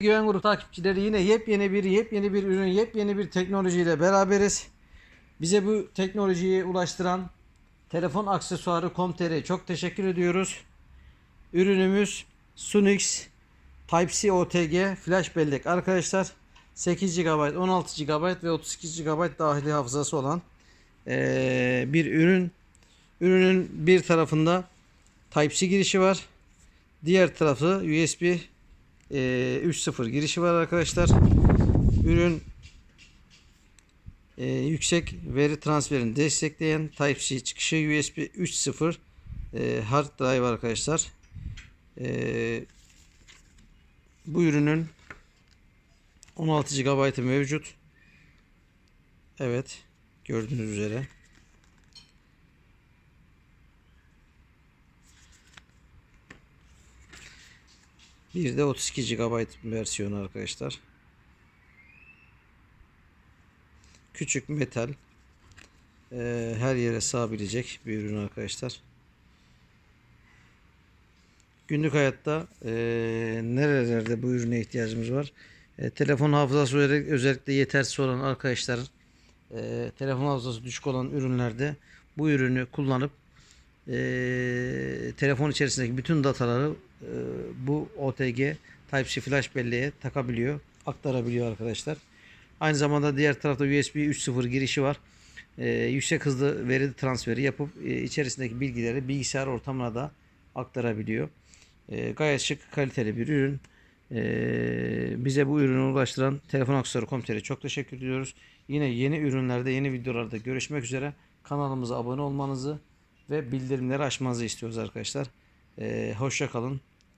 Güven Grup takipçileri yine yepyeni bir yepyeni bir ürün, yepyeni bir teknolojiyle beraberiz. Bize bu teknolojiyi ulaştıran telefon aksesuarı Com.tr çok teşekkür ediyoruz. Ürünümüz Sunix Type-C OTG flash bellek arkadaşlar. 8 GB, 16 GB ve 32 GB dahili hafızası olan bir ürün. Ürünün bir tarafında Type-C girişi var. Diğer tarafı USB e, 3.0 girişi var arkadaşlar. Ürün e, yüksek veri transferini destekleyen Type-C çıkışı USB 3.0 e, hard drive arkadaşlar. E, bu ürünün 16 GB'ı mevcut. Evet. Gördüğünüz üzere. Bir de 32 GB versiyonu arkadaşlar. Küçük metal. Eee, her yere sığabilecek bir ürün arkadaşlar. Günlük hayatta eee, nerelerde bu ürüne ihtiyacımız var? E, telefon hafızası özellik- özellikle yetersiz olan arkadaşların e, telefon hafızası düşük olan ürünlerde bu ürünü kullanıp e, telefon içerisindeki bütün dataları e, bu OTG Type-C flash belleğe takabiliyor, aktarabiliyor arkadaşlar. Aynı zamanda diğer tarafta USB 3.0 girişi var. E, yüksek hızlı veri transferi yapıp e, içerisindeki bilgileri bilgisayar ortamına da aktarabiliyor. E, gayet şık, kaliteli bir ürün. E, bize bu ürünü ulaştıran telefon aksesuarı çok teşekkür ediyoruz. Yine yeni ürünlerde, yeni videolarda görüşmek üzere. Kanalımıza abone olmanızı ve bildirimleri açmanızı istiyoruz arkadaşlar. E, hoşça kalın.